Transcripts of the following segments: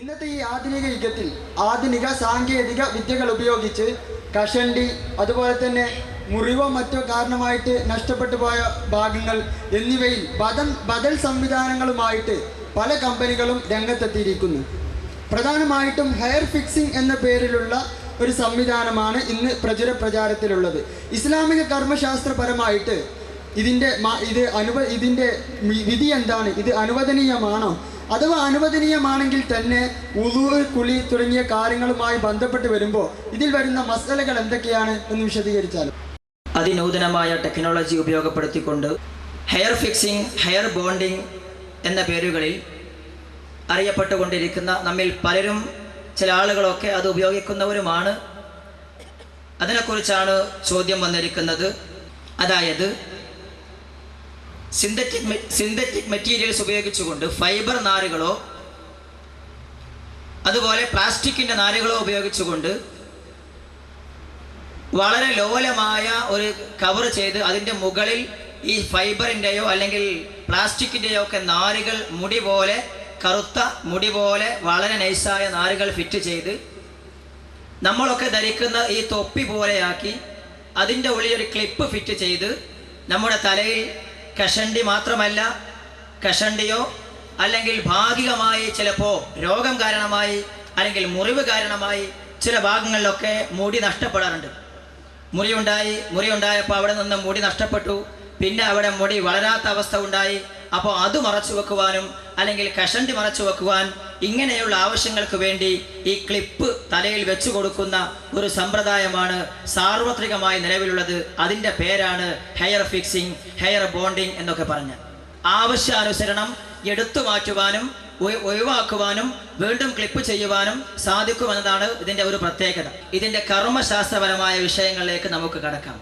ഇന്നത്തെ ഈ ആധുനിക യുഗത്തിൽ ആധുനിക സാങ്കേതിക വിദ്യകൾ ഉപയോഗിച്ച് കഷണ്ടി അതുപോലെ തന്നെ മുറിവോ മറ്റോ കാരണമായിട്ട് നഷ്ടപ്പെട്ടു പോയ ഭാഗങ്ങൾ എന്നിവയിൽ ബദൽ ബദൽ സംവിധാനങ്ങളുമായിട്ട് പല കമ്പനികളും രംഗത്തെത്തിയിരിക്കുന്നു. പ്രധാനമായിട്ടും ഹെയർ ഫിക്സിംഗ് എന്ന പേരിലുള്ള ഒരു സംവിധാനമാണ് ഇന്ന് പ്രചുര പ്രചാരത്തിലുള്ളത്. ഇസ്ലാമിക കർമ്മശാസ്ത്രപരമായിട്ട് ഇതിന്റെ ഇത് അനുവ ഇതിന്റെ വിധി എന്താണ്? ഇത് അനുവദനീയമാണോ? അഥവാ അനുവദനീയമാണെങ്കിൽ തന്നെ ഉളു കുളി തുടങ്ങിയ കാര്യങ്ങളുമായി ബന്ധപ്പെട്ട് വരുമ്പോൾ ഇതിൽ വരുന്ന മസലകൾ എന്തൊക്കെയാണ് എന്ന് വിശദീകരിച്ചാലും. അതിനൂതനമായ ടെക്നോളജി ഉപയോഗപ്പെടുത്തിക്കൊണ്ട് ഹെയർ ഫിക്സിംഗ് ഹെയർ ബോണ്ടിങ് എന്ന പേരുകളിൽ അറിയപ്പെട്ടുകൊണ്ടിരിക്കുന്ന നമ്മിൽ പലരും ചില ആളുകളൊക്കെ അത് ഉപയോഗിക്കുന്നവരുമാണ്. അതിനെക്കുറിച്ചാണ് ചോദ്യം വന്നിരിക്കുന്നത്. അതായത് സിന്തറ്റിക് സിന്തറ്റിക് മെറ്റീരിയൽസ് ഉപയോഗിച്ചുകൊണ്ട് ഫൈബർ നാരുകളോ അതുപോലെ പ്ലാസ്റ്റിക്കിന്റെ നാരുകളോ ഉപയോഗിച്ചുകൊണ്ട് വളരെ ലോലമായ ഒരു കവർ ചെയ്ത് അതിന്റെ മുകളിൽ ഈ ഫൈബറിന്റെയോ അല്ലെങ്കിൽ പ്ലാസ്റ്റിക്കിന്റെയോ ഒക്കെ നാരുകൾ മുടി പോലെ കറുത്ത മുടി പോലെ വളരെ നൈസായ നാരുകൾ ഫിറ്റ് ചെയ്ത് നമ്മളൊക്കെ ധരിക്കുന്ന ഈ തൊപ്പി പോലെയാക്കി അതിന്റെ ഉള്ളിൽ ഒരു ക്ലിപ്പ് ഫിറ്റ് ചെയ്ത് നമ്മുടെ തലയിൽ കഷണ്ടി മാത്രമല്ല കഷണ്ടിയോ അല്ലെങ്കിൽ ഭാഗികമായി ചിലപ്പോൾ രോഗം കാരണമായി അല്ലെങ്കിൽ മുറിവ് കാരണമായി ചില ഭാഗങ്ങളിലൊക്കെ മുടി നഷ്ടപ്പെടാറുണ്ട്. മുറിയുണ്ടായി മുറിയുണ്ടായപ്പോൾ അവിടെ നിന്ന് മുടി നഷ്ടപ്പെട്ടു. പിന്നെ അവിടെ മുടി വളരാത്ത അവസ്ഥ ഉണ്ടായി. അപ്പോൾ അത് മറച്ചു വെക്കുവാനും അല്ലെങ്കിൽ കഷണ്ടി മറച്ചു വെക്കുവാൻ ഇങ്ങനെയുള്ള ആവശ്യങ്ങൾക്ക് വേണ്ടി ഈ ക്ലിപ്പ് തലയിൽ വെച്ചു കൊടുക്കുന്ന ഒരു സമ്പ്രദായമാണ് സാർവത്രികമായി നിലവിലുള്ളത്. അതിന്റെ പേരാണ് ഹെയർ ഫിക്സിംഗ് ഹെയർ ബോണ്ടിങ് എന്നൊക്കെ പറഞ്ഞ്. ആവശ്യാനുസരണം എടുത്തു മാറ്റുവാനും ഒഴി- ഒഴിവാക്കുവാനും വീണ്ടും ക്ലിപ്പ് ചെയ്യുവാനും സാധിക്കുമെന്നതാണ് ഇതിന്റെ ഒരു പ്രത്യേകത. ഇതിന്റെ കർമ്മശാസ്ത്രപരമായ വിഷയങ്ങളിലേക്ക് നമുക്ക് കടക്കാം.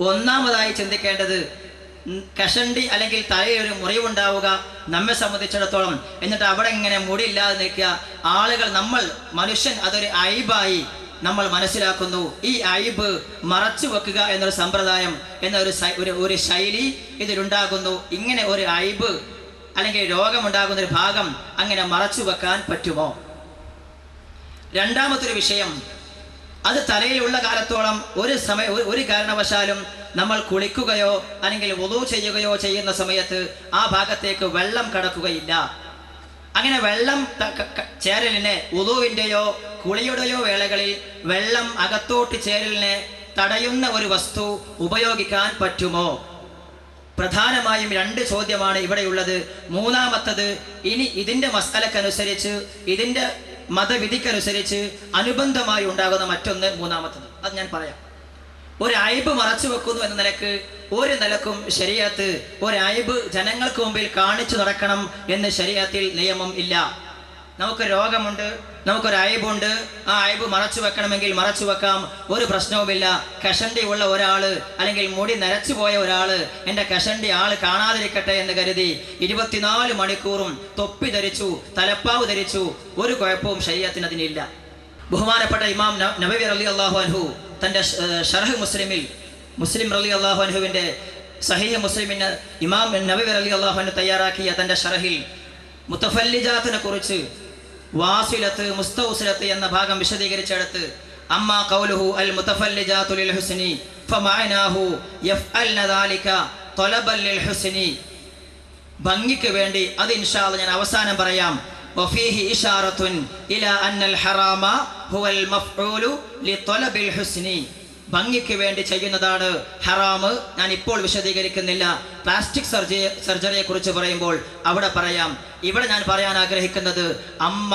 ഒന്നാമതായി ചിന്തിക്കേണ്ടത് കഷണ്ടി അല്ലെങ്കിൽ തലയൊരു മുറിവുണ്ടാവുക നമ്മെ സംബന്ധിച്ചിടത്തോളം. എന്നിട്ട് അവിടെ ഇങ്ങനെ മുടിയില്ലാതെ നിൽക്കുക. ആളുകൾ നമ്മൾ മനുഷ്യൻ അതൊരു അയിബായി നമ്മൾ മനസ്സിലാക്കുന്നു. ഈ അയിബ് മറച്ചു വെക്കുക എന്നൊരു സമ്പ്രദായം എന്നൊരു ഒരു ഒരു ശൈലി ഇതിലുണ്ടാകുന്നു. ഇങ്ങനെ ഒരു അയിബ് അല്ലെങ്കിൽ രോഗമുണ്ടാകുന്ന ഒരു ഭാഗം അങ്ങനെ മറച്ചു വെക്കാൻ പറ്റുമോ? രണ്ടാമത്തൊരു വിഷയം അത് തലയിലുള്ള കാലത്തോളം ഒരു സമയ ഒരു- കാരണവശാലും നമ്മൾ കുളിക്കുകയോ അല്ലെങ്കിൽ ഒതു ചെയ്യുകയോ ചെയ്യുന്ന സമയത്ത് ആ ഭാഗത്തേക്ക് വെള്ളം കടക്കുകയില്ല. അങ്ങനെ വെള്ളം ചേരലിനെ ഉതുവിന്റെയോ കുളിയുടെയോ വേളകളിൽ വെള്ളം അകത്തോട്ട് ചേരലിനെ തടയുന്ന ഒരു വസ്തു ഉപയോഗിക്കാൻ പറ്റുമോ? പ്രധാനമായും രണ്ട് ചോദ്യമാണ് ഇവിടെയുള്ളത്. മൂന്നാമത്തത് ഇനി ഇതിന്റെ മസാലക്കനുസരിച്ച് ഇതിന്റെ മതവിധിക്കനുസരിച്ച് അനുബന്ധമായി ഉണ്ടാകുന്ന മറ്റൊന്ന് മൂന്നാമത്തത്. അത് ഞാൻ പറയാം. ഒരു അയബ് മറച്ചു വെക്കുന്നു എന്ന നിലയ്ക്ക് ഒരു നിലക്കും ശരിയാത്ത് ഒരു അയബ് ജനങ്ങൾക്ക് മുമ്പിൽ കാണിച്ചു നടക്കണം എന്ന് ശരിയാത്തിൽ നിയമം ഇല്ല. നമുക്ക് രോഗമുണ്ട് നമുക്കൊരു അയബുണ്ട് ആ അയബ് മറച്ചു വെക്കണമെങ്കിൽ മറച്ചു വെക്കാം. ഒരു പ്രശ്നവുമില്ല. കഷണ്ടി ഉള്ള ഒരാൾ അല്ലെങ്കിൽ മുടി നരച്ചു പോയ ഒരാൾ എന്റെ കഷണ്ടി ആൾ കാണാതിരിക്കട്ടെ എന്ന് കരുതി ഇരുപത്തിനാല് മണിക്കൂറും തൊപ്പി ധരിച്ചു തലപ്പാവ് ധരിച്ചു. ഒരു കുഴപ്പവും ശരീരത്തിന് അതിനില്ല. ബഹുമാനപ്പെട്ട ഇമാം നബബി റലി അള്ളാഹു അൻഹു തന്റെ ഷർഹ് മുസ്ലിമിൽ മുസ്ലിം റലി അള്ളാഹു അൻഹുവിന്റെ സഹീഹ മുസ്ലിമിന് ഇമാം നബി റലി അള്ളാഹു തയ്യാറാക്കിയ തന്റെ ഷർഹിൽ മുത്തഫല്ലിജാത്തിനെ കുറിച്ച് വാസിലത്ത് മുസ്തൗസിലത്ത് എന്ന ഭാഗം വിശദീകരിച്ചെടുത്ത് അമ്മ കൗലുഹു അൽ മുത്തഫല്ലിജാത്തു ഹുസ്നി ഫമഅനാഹു യഫ്അൽന ദാലിക തൊലബൻ ലിൽ ഹുസ്നി ഭംഗിക്ക് വേണ്ടി അത് ഇൻഷാള്ള ഞാൻ അവസാനം പറയാം. വഫീഹി ഇഷാറത്തുൻ ഇല അന്നൽ ഹറാമ ഹുവൽ മഫ്ഊലു ലിതലബിൽ ഹുസ്നി ഭംഗിക്ക് വേണ്ടി ചെയ്യുന്നതാണ് ഹറാമ്. ഞാൻ ഇപ്പോൾ വിശദീകരിക്കുന്നില്ല. പ്ലാസ്റ്റിക് സർജറി സർജറിയെ കുറിച്ച് പറയുമ്പോൾ അവിടെ പറയാം. ഇവിടെ ഞാൻ പറയാൻ ആഗ്രഹിക്കുന്നത് അമ്മ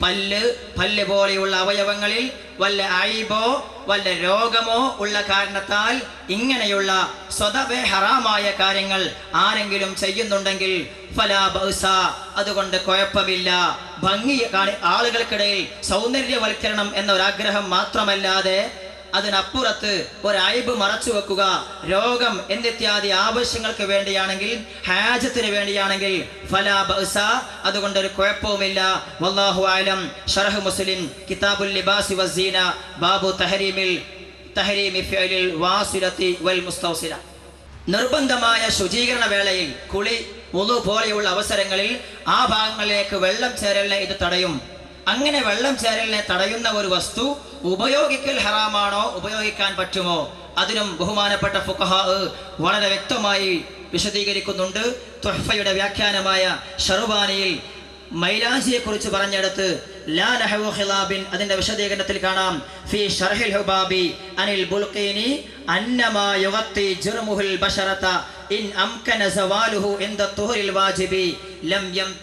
പല്ല് പല്ല് പോലെയുള്ള അവയവങ്ങളിൽ വല്ല ഐബോ വല്ല രോഗമോ ഉള്ള കാരണത്താൽ ഇങ്ങനെയുള്ള സ്വതവേ ഹറാമായ കാര്യങ്ങൾ ആരെങ്കിലും ചെയ്യുന്നുണ്ടെങ്കിൽ ഫലാബൗസ അതുകൊണ്ട് കുഴപ്പമില്ല. ഭംഗി ആളുകൾക്കിടയിൽ സൗന്ദര്യവൽക്കരണം എന്ന ഒരാഗ്രഹം മാത്രമല്ലാതെ അതിനപ്പുറത്ത് ഒരൈബ് മറച്ചു വെക്കുക. രോഗം എന്നിത്യാദി ആവശ്യങ്ങൾക്ക് വേണ്ടിയാണെങ്കിൽ ഹാജത്തിന് വേണ്ടിയാണെങ്കിൽ ഫലാ ബഅസ. അതുകൊണ്ട് ഒരു കുഴപ്പവുമില്ല. വല്ലാഹു ആലം. ഷറഹ് മുസ്ലിം കിതാബുൽ ലിബാസി വസീന ബാബു തഹരീമിൽ തഹരീമി വാസിലത്തി വൽ മുസ്തൗസില. നിർബന്ധമായ ശുചീകരണ വേളയിൽ കുളി മുതു പോലെയുള്ള അവസരങ്ങളിൽ ആ ഭാഗങ്ങളിലേക്ക് വെള്ളം ചേരലിനെ ഇത് തടയും. അങ്ങനെ വെള്ളം ചേരലിനെ തടയുന്ന ഒരു വസ്തു ഉപയോഗിക്കൽ ഹറാമാണോ? ഉപയോഗിക്കാൻ പറ്റുമോ? അതിനും ബഹുമാനപ്പെട്ട ഫുഖഹ വളരെ വ്യക്തമായി വിശദീകരിക്കുന്നുണ്ട്. തുഹഫയുടെ വ്യാഖ്യാനമായ ഷറുബാനിയിൽ മൈലാജിയെ കുറിച്ച് പറഞ്ഞെടുത്ത് ലാ ഖിലാബിൻ അതിന്റെ വിശദീകരണത്തിൽ കാണാം. ഫി ഹുബാബി അനിൽ ബുൽഖീനി അന്നമാ ബശറത ഇൻ അംകന സവാലുഹു തുഹറിൽ വാജിബി ലം യം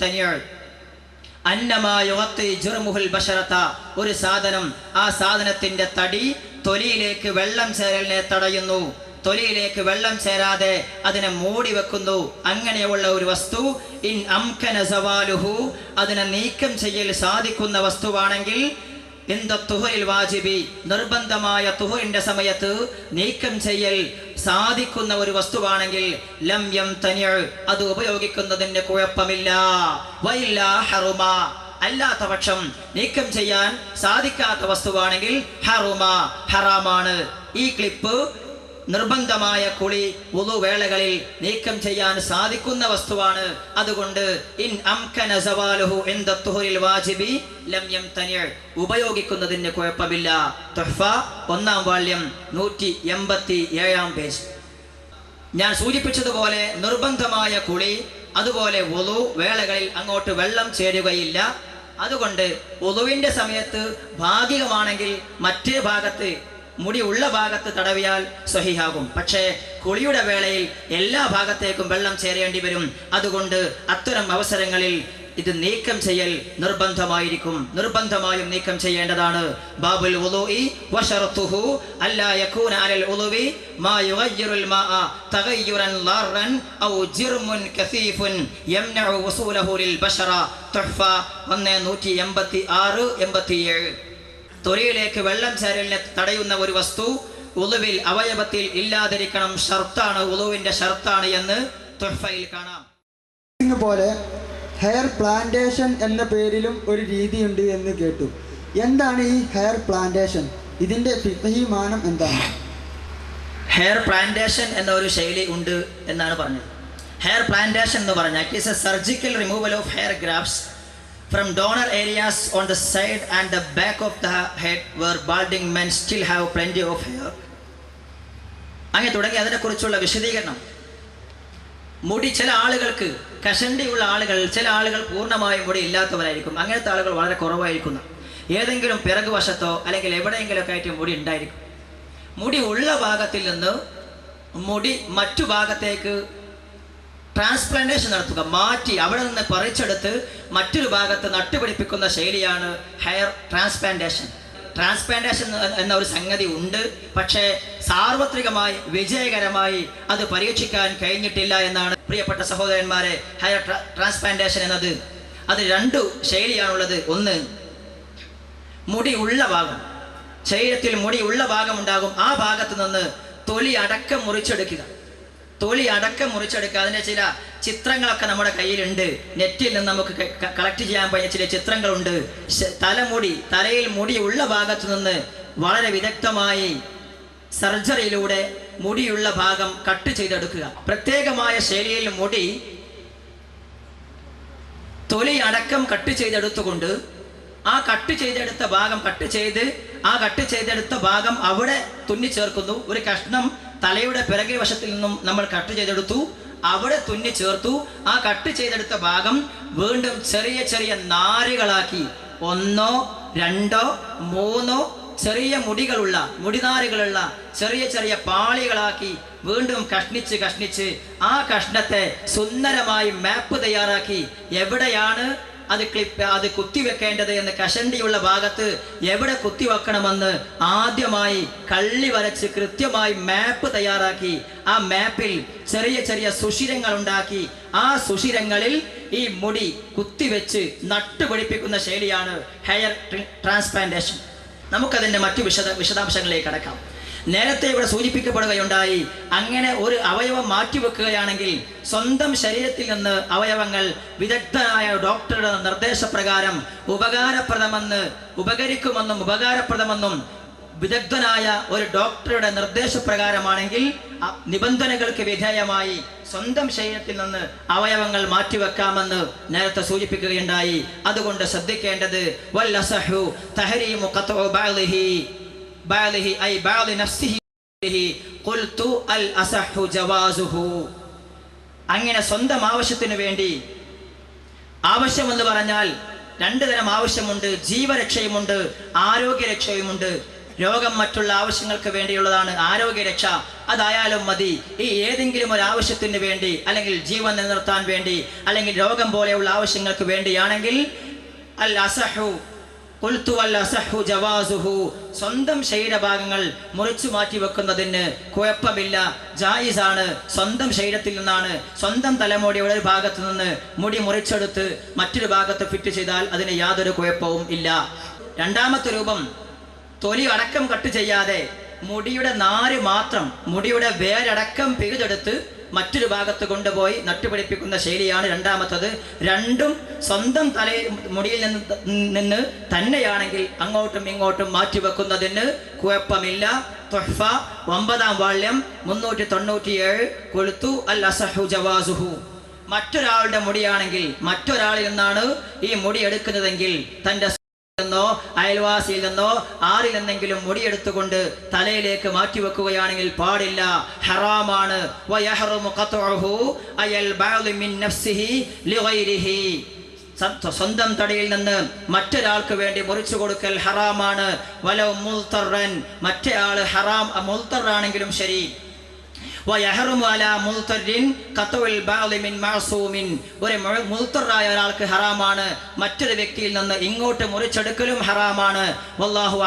ഒരു സാധനം ആ സാധനത്തിന്റെ തടി തൊലിയിലേക്ക് വെള്ളം ചേരലിനെ തടയുന്നു. തൊലിയിലേക്ക് വെള്ളം ചേരാതെ അതിനെ മൂടി വെക്കുന്നു. അങ്ങനെയുള്ള ഒരു വസ്തു ഇൻ അംകന സവാലുഹു. അതിനെ നീക്കം ചെയ്യൽ സാധിക്കുന്ന വസ്തുവാണെങ്കിൽ വാജിബി നിർബന്ധമായ തുഹറിന്റെ സമയത്ത് നീക്കം ചെയ്യൽ സാധിക്കുന്ന ഒരു വസ്തുവാണെങ്കിൽ ലം യം തനിയ് അത് ഉപയോഗിക്കുന്നതിന് കുഴപ്പമില്ല. വൈല്ല ഹറുമ അല്ലാത്ത പക്ഷം നീക്കം ചെയ്യാൻ സാധിക്കാത്ത വസ്തുവാണെങ്കിൽ ഹറുമ ഹറാമാണ്. ഈ ക്ലിപ്പ് നിർബന്ധമായ കുളി വേളകളിൽ നീക്കം ചെയ്യാൻ സാധിക്കുന്ന വസ്തുവാണ്. അതുകൊണ്ട് ഇൻ വാജിബി ലം യംതനിഉ ഉപയോഗിക്കുന്നതിന് കുഴപ്പമില്ല. തുഹ്ഫ ഒന്നാം വാള്യം നൂറ്റി എൺപത്തി ഏഴാം പേജ്. ഞാൻ സൂചിപ്പിച്ചതുപോലെ നിർബന്ധമായ കുളി അതുപോലെ ഒളു വേളകളിൽ അങ്ങോട്ട് വെള്ളം ചേരുകയില്ല. അതുകൊണ്ട് ഒളുവിന്റെ സമയത്ത് ഭാഗികമാണെങ്കിൽ മറ്റേ ഭാഗത്ത് മുടി ഉള്ള ഭാഗത്ത് തടവിയാൽ സ്വഹിയാകും പക്ഷേ കുളിയുടെ വേളയിൽ എല്ലാ ഭാഗത്തേക്കും വെള്ളം ചേരേണ്ടി വരും. അതുകൊണ്ട് അത്തരം അവസരങ്ങളിൽ ഇത് നീക്കം ചെയ്യൽ നിർബന്ധമായിരിക്കും. നിർബന്ധമായും നീക്കം ചെയ്യേണ്ടതാണ്. ബാബുൽ ഉളൂഇ വശറത്തുഹു അല്ലാ യകൂന അലൽ ഉളൂവി മാ യുഗയ്യിറുൽ മാഅ തഗയ്യുറൻ ഔ ജിർമുൻ കസീഫുൻ വസൂലഹു ലിൽ ബശറ തുഹ്ഫ 186 87 തൊലിയിലേക്ക് വെള്ളം ചേരലിനെ തടയുന്ന ഒരു വസ്തു ഉളുവിൽ അവയവത്തിൽ ഇല്ലാതിരിക്കണം ഷർത്താണ് ഉളുവിന്റെ ഷർത്താണ് എന്ന് തുഹ്ഫയിൽ കാണാം. പോലെ ഹെയർ പ്ലാന്റേഷൻ എന്ന പേരിലും ഒരു രീതിയുണ്ട് എന്ന് കേട്ടു. എന്താണ് ഈ ഹെയർ പ്ലാന്റേഷൻ? ഇതിന്റെ മാനം എന്താണ്? ഹെയർ പ്ലാന്റേഷൻ എന്ന ഒരു ശൈലി ഉണ്ട് എന്നാണ് പറഞ്ഞത്. ഹെയർ പ്ലാന്റേഷൻ എന്ന് പറഞ്ഞാൽ it is a surgical removal of hair grafts from donor areas on the side and the back of the head where balding men still have plenty of hair. അങ്ങനെ തുടങ്ങി അതിനെക്കുറിച്ചുള്ള വിശദീകരണം. മുടി ചില ആളുകൾക്ക് കഷണ്ടിയുള്ള ആളുകൾ ചില ആളുകൾ പൂർണമായും മുടി ഇല്ലാത്തവരായിരിക്കും. അങ്ങനത്തെ ആളുകൾ വളരെ കുറവായിരിക്കുന്ന ഏതെങ്കിലും പിറകു വശത്തോ അല്ലെങ്കിൽ എവിടെയെങ്കിലുമൊക്കെ ആയിട്ട് മുടി ഉണ്ടായിരിക്കും. മുടി ഉള്ള ഭാഗത്തിൽ നിന്ന് മുടി മറ്റു ഭാഗത്തേക്ക് ട്രാൻസ്പ്ലാന്റേഷൻ നടത്തുക മാറ്റി അവിടെ നിന്ന് പറിച്ചെടുത്ത് മറ്റൊരു ഭാഗത്ത് നട്ടുപിടിപ്പിക്കുന്ന ശൈലിയാണ് ഹെയർ ട്രാൻസ്പ്ലാന്റേഷൻ ട്രാൻസ്പ്ലാന്റേഷൻ എന്ന ഒരു സംഗതി ഉണ്ട് പക്ഷേ സാർവത്രികമായി വിജയകരമായി അത് പരീക്ഷിക്കാൻ കഴിഞ്ഞിട്ടില്ല എന്നാണ് പ്രിയപ്പെട്ട സഹോദരന്മാരെ ഹെയർ ട്രാൻസ്പ്ലാന്റേഷൻ എന്നത്. അത് രണ്ടു ശൈലിയാണുള്ളത്. ഒന്ന് മുടി ഉള്ള ഭാഗം. ശരീരത്തിൽ മുടി ഉള്ള ഭാഗം ഉണ്ടാകും ആ ഭാഗത്ത് നിന്ന് തൊലി അടക്കം മുറിച്ചെടുക്കുക. തൊലി അടക്കം മുറിച്ചെടുക്കുക. അതിന്റെ ചില ചിത്രങ്ങളൊക്കെ നമ്മുടെ കയ്യിലുണ്ട്. നെറ്റിൽ നിന്ന് നമുക്ക് കളക്ട് ചെയ്യാൻ പറ്റിയ ചില ചിത്രങ്ങളുണ്ട്. തലമുടി തലയിൽ മുടി ഉള്ള ഭാഗത്തു നിന്ന് വളരെ വിദഗ്ധമായി സർജറിയിലൂടെ മുടിയുള്ള ഭാഗം കട്ട് ചെയ്തെടുക്കുക. പ്രത്യേകമായ ശൈലിയിൽ മുടി തൊലി അടക്കം കട്ട് ചെയ്തെടുത്തുകൊണ്ട് ആ കട്ട് ചെയ്തെടുത്ത ഭാഗം കട്ട് ചെയ്ത് ആ കട്ട് ചെയ്തെടുത്ത ഭാഗം അവിടെ തുന്നിച്ചേർക്കുന്നു. ഒരു കഷ്ണം തലയുടെ പിറകിൽ വശത്തിൽ നിന്നും നമ്മൾ കട്ട് ചെയ്തെടുത്തു. അവിടെ തുന്നി ചേർത്തു. ആ കട്ട് ചെയ്തെടുത്ത ഭാഗം വീണ്ടും ചെറിയ ചെറിയ നാരുകളാക്കി. ഒന്നോ രണ്ടോ മൂന്നോ ചെറിയ മുടികളുള്ള മുടിനാരുകളുള്ള ചെറിയ ചെറിയ പാളികളാക്കി വീണ്ടും കഷ്ണിച്ച് കഷ്ണിച്ച് ആ കഷ്ണത്തെ സുന്ദരമായി മാപ്പ് തയ്യാറാക്കി. എവിടെയാണ് അത് ക്ലിപ്പ് അത് കുത്തിവെക്കേണ്ടത് എന്ന് കഷണ്ടിയുള്ള ഭാഗത്ത് എവിടെ കുത്തിവെക്കണമെന്ന് ആദ്യമായി കള്ളി വരച്ച് കൃത്യമായി മാപ്പ് തയ്യാറാക്കി. ആ മാപ്പിൽ ചെറിയ ചെറിയ സുഷിരങ്ങൾ ഉണ്ടാക്കി. ആ സുഷിരങ്ങളിൽ ഈ മുടി കുത്തിവെച്ച് നട്ടുപിടിപ്പിക്കുന്ന ശൈലിയാണ് ഹെയർ ട്രാൻസ്പ്ലാന്റേഷൻ. നമുക്കതിന്റെ മറ്റു വിശദ വിശദാംശങ്ങളിലേക്ക് കടക്കാം. നേരത്തെ ഇവിടെ സൂചിപ്പിക്കപ്പെടുകയുണ്ടായി. അങ്ങനെ ഒരു അവയവം മാറ്റിവെക്കുകയാണെങ്കിൽ സ്വന്തം ശരീരത്തിൽ നിന്ന് അവയവങ്ങൾ വിദഗ്ധനായ ഡോക്ടറുടെ നിർദ്ദേശപ്രകാരം ഉപകാരപ്രദമെന്ന് ഉപകരിക്കുമെന്നും ഉപകാരപ്രദമെന്നും വിദഗ്ധനായ ഒരു ഡോക്ടറുടെ നിർദ്ദേശപ്രകാരമാണെങ്കിൽ നിബന്ധനകൾക്ക് വിധേയമായി സ്വന്തം ശരീരത്തിൽ നിന്ന് അവയവങ്ങൾ മാറ്റിവെക്കാമെന്ന് നേരത്തെ സൂചിപ്പിക്കുകയുണ്ടായി. അതുകൊണ്ട് ശ്രദ്ധിക്കേണ്ടത് വല്ലസഹു തഹരീമു ഖത്ഉ ബഅദിഹി. ബഅദിഹി ഐ ബാലി നഫ്സിഹി ഖുൽതു അൽ അസഹു ജവാസുഹു അങ്ങനെ സ്വന്തം ആവശ്യത്തിനു വേണ്ടി ആവശ്യമെന്ന് പറഞ്ഞാൽ രണ്ടു തരം ആവശ്യമുണ്ട്. ജീവരക്ഷയുമുണ്ട് ആരോഗ്യരക്ഷയുമുണ്ട്. രോഗം മറ്റുള്ള ആവശ്യങ്ങൾക്ക് വേണ്ടിയുള്ളതാണ് ആരോഗ്യരക്ഷ. അതായാലും മതി. ഈ ഏതെങ്കിലും ഒരു ആവശ്യത്തിന് വേണ്ടി അല്ലെങ്കിൽ ജീവൻ നിലനിർത്താൻ വേണ്ടി അല്ലെങ്കിൽ രോഗം പോലെയുള്ള ആവശ്യങ്ങൾക്ക് വേണ്ടിയാണെങ്കിൽ അൽ അസഹു സ്വന്തം ശരീരഭാഗങ്ങൾ മുറിച്ചു മാറ്റി വെക്കുന്നതിന് കുഴപ്പമില്ല. ജായിസാണ്. സ്വന്തം ശരീരത്തിൽ നിന്നാണ്. സ്വന്തം തലമുടിയുടെ ഒരു ഭാഗത്ത് നിന്ന് മുടി മുറിച്ചെടുത്ത് മറ്റൊരു ഭാഗത്ത് ഫിറ്റ് ചെയ്താൽ അതിന് യാതൊരു കുഴപ്പവും ഇല്ല. രണ്ടാമത്തെ രൂപം തൊലി അടക്കം കട്ട് ചെയ്യാതെ മുടിയുടെ നാര് മാത്രം മുടിയുടെ വേരടക്കം പിഴുതെടുത്ത് മറ്റൊരു ഭാഗത്ത് കൊണ്ടുപോയി നട്ടുപിടിപ്പിക്കുന്ന ശൈലിയാണ് രണ്ടാമത്തത്. രണ്ടും സ്വന്തം തലയിൽ മുടിയിൽ നിന്ന് നിന്ന് തന്നെയാണെങ്കിൽ അങ്ങോട്ടും ഇങ്ങോട്ടും മാറ്റിവെക്കുന്നതിന് കുഴപ്പമില്ല. തൊഹ്ഫ ഒമ്പതാം വാള്യം മുന്നൂറ്റി തൊണ്ണൂറ്റിയേഴ് കൊളുത്തു അൽ അസഹു ജവാസുഹു. മറ്റൊരാളുടെ മുടിയാണെങ്കിൽ മറ്റൊരാളിൽ നിന്നാണ് ഈ മുടി എടുക്കുന്നതെങ്കിൽ തന്റെ നിന്നോ അയൽവാസിയിൽ നിന്നോ ആരിൽ നിന്നെങ്കിലും മുടിയെടുത്തുകൊണ്ട് തലയിലേക്ക് മാറ്റി വെക്കുകയാണെങ്കിൽ പാടില്ല. ഹറാമാണ്. സ്വന്തം തടയിൽ നിന്ന് മറ്റൊരാൾക്ക് വേണ്ടി മുറിച്ചു കൊടുക്കൽ ഹറാമാണ്. വലോ മുൽത്തറൻ. മറ്റേ ആൾ ഹറാം മുൽത്തറാണെങ്കിലും ശരി. ഒരു മു- മുൽത്തറായ ഒരാൾക്ക് ഹറാമാണ്. മറ്റൊരു വ്യക്തിയിൽ നിന്ന് ഇങ്ങോട്ട് മുറിച്ചെടുക്കലും ഹറാമാണ്. വല്ലാഹു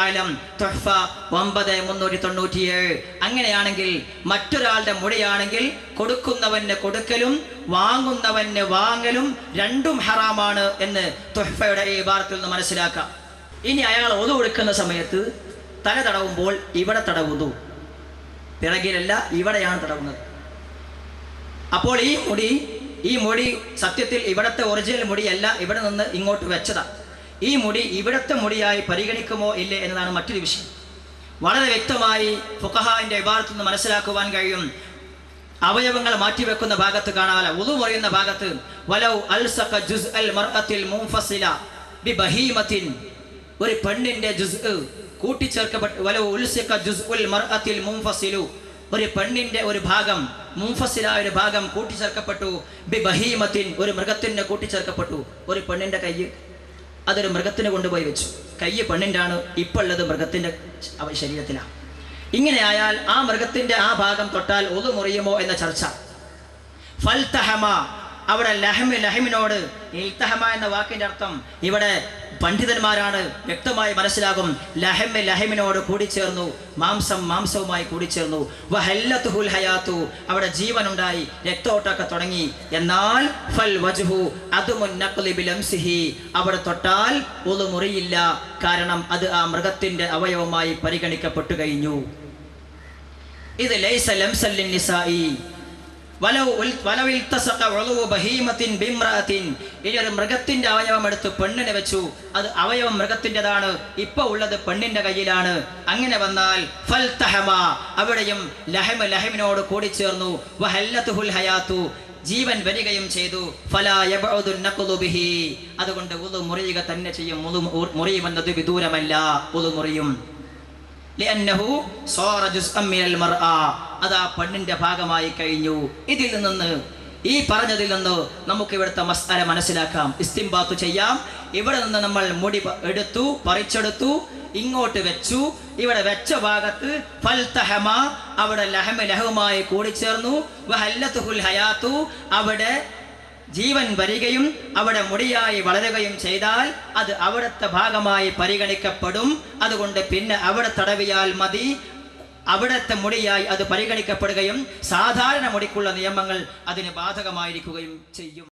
ഒമ്പത് മുന്നൂറ്റി തൊണ്ണൂറ്റിയേഴ്. അങ്ങനെയാണെങ്കിൽ മറ്റൊരാളുടെ മുടിയാണെങ്കിൽ കൊടുക്കുന്നവന് കൊടുക്കലും വാങ്ങുന്നവന് വാങ്ങലും രണ്ടും ഹറാമാണ് എന്ന് തൊഹ്ഫയുടെ ഈ വാർത്തയിൽ നിന്ന് മനസ്സിലാക്കാം. ഇനി അയാൾ ഒതു കൊടുക്കുന്ന സമയത്ത് തല തടവുമ്പോൾ ഇവിടെ തടവുന്നു. പിറകിലല്ല ഇവിടെയാണ് തുടങ്ങുന്നത്. അപ്പോൾ ഈ മുടി ഈ മുടി സത്യത്തിൽ ഇവിടത്തെ ഒറിജിനൽ മുടിയല്ല ഇവിടെ നിന്ന് ഇങ്ങോട്ട് വെച്ചതാണ് ഈ മുടി ഇവിടത്തെ മുടിയായി പരിഗണിക്കുമോ ഇല്ലേ എന്നതാണ് മറ്റൊരു വിഷയം. വളരെ വ്യക്തമായി ഫുഖഹാന്റെ വിഭാഗത്തു നിന്ന് മനസ്സിലാക്കുവാൻ കഴിയും. അവയവങ്ങൾ മാറ്റിവെക്കുന്ന ഭാഗത്ത് കാണാല ഉതു പറയുന്ന ഭാഗത്ത് വലൗ അൽസഖ ജുസ് അൽ മർഅത്തിൽ മുൻഫസില ബി ബഹീമത്തിൻ ഒരു പെണ്ണിന്റെ ജുസ് കൂട്ടിച്ചേർക്കപ്പെട്ട് വലൗ ഉൽസിഖ ജുസ് ഉൽ മർഅത്തിൽ മുൻഫസിലു. ഒരു പെണ്ണിന്റെ ഒരു ഭാഗം മുംഫസിലായ ഒരു ഭാഗം കൂട്ടിച്ചേർക്കപ്പെട്ടു. ബി ബഹീമത്തിൻ ഒരു മൃഗത്തിന് കൂട്ടിച്ചേർക്കപ്പെട്ടു. ഒരു പെണ്ണിന്റെ കൈ അതൊരു മൃഗത്തിന് കൊണ്ടുപോയി വെച്ചു. കൈ പെണ്ണിന്റെ ആണ് ഇപ്പോൾ ഉള്ളത് മൃഗത്തിന്റെ ശ- ശരീരത്തിലാണ് ഇങ്ങനെ ആയാൽ ആ മൃഗത്തിന്റെ ആ ഭാഗം തൊട്ടാൽ ഒതു മുറിയുമോ എന്ന ചർച്ച. ഫൽതഹമ അവിടെ ലഹമി ലഹമിനോട് ഇൽത്തഹമ എന്ന വാക്കിന്റെ അർത്ഥം ഇവിടെ പണ്ഡിതന്മാരാണ് വ്യക്തമായി മനസ്സിലാകും. ലഹമി ലഹമിനോട് കൂടിച്ചേർന്നു മാംസം മാംസവുമായി കൂടിച്ചേർന്നു. വഹല്ലത്തുഹുൽ ഹയാത്തു അവിടെ ജീവനുണ്ടായി രക്തോട്ടൊക്കെ തുടങ്ങി. എന്നാൽ ഫൽ വജ്ഹു അതുമുൻ നഖ്ലി ബിലംസിഹി അവിടെ തൊട്ടാൽ ഒതു മുറിയില്ല. കാരണം അത് ആ മൃഗത്തിന്റെ അവയവമായി പരിഗണിക്കപ്പെട്ടു കഴിഞ്ഞു. ഇത് ലൈസ ലംസല്ലിൻ നിസായി ഇനി ഒരു മൃഗത്തിന്റെ അവയവം എടുത്ത് പെണ്ണിനെ വെച്ചു. അത് അവയവം മൃഗത്തിന്റെതാണ്. ഇപ്പൊ ഉള്ളത് പെണ്ണിന്റെ കയ്യിലാണ്. അങ്ങനെ വന്നാൽ ഫൽതഹമ അവിടെയും ലഹമ ലഹമിനോട് കൂടി ചേർന്നു. വഹല്ലത്തുഹുൽ ഹയാത്തു. ജീവൻ വരികയും ചെയ്തു. അതുകൊണ്ട് ഉളു മുറിയുക തന്നെ ചെയ്യും. മുറിയുമെന്നത് വിദൂരമല്ല. ഉളു മുറിയും അത് ആ പെണ്ണിന്റെ ഭാഗമായി കഴിഞ്ഞു. ഇതിൽ നിന്ന് ഈ പറഞ്ഞതിൽ നിന്ന് നമുക്ക് ഇവിടുത്തെ മസ്അല മനസ്സിലാക്കാം. ഇസ്തിംബാത്ത് ചെയ്യാം. ഇവിടെ നിന്ന് നമ്മൾ മുടി എടുത്തു പറിച്ചെടുത്തു ഇങ്ങോട്ട് വെച്ചു. ഇവിടെ വെച്ച ഭാഗത്ത് ഫൽതഹമ അവിടെ ലഹമ ലഹവുമായി കൂടിച്ചേർന്നു. ഹയാത്തു അവിടെ ജീവൻ വരികയും അവിടെ മുടിയായി വളരുകയും ചെയ്താൽ അത് അവിടുത്തെ ഭാഗമായി പരിഗണിക്കപ്പെടും. അതുകൊണ്ട് പിന്നെ അവിടെ തടവിയാൽ മതി. അവിടുത്തെ മുടിയായി അത് പരിഗണിക്കപ്പെടുകയും സാധാരണ മുടിക്കുള്ള നിയമങ്ങൾ അതിന് ബാധകമായിരിക്കുകയും ചെയ്യും.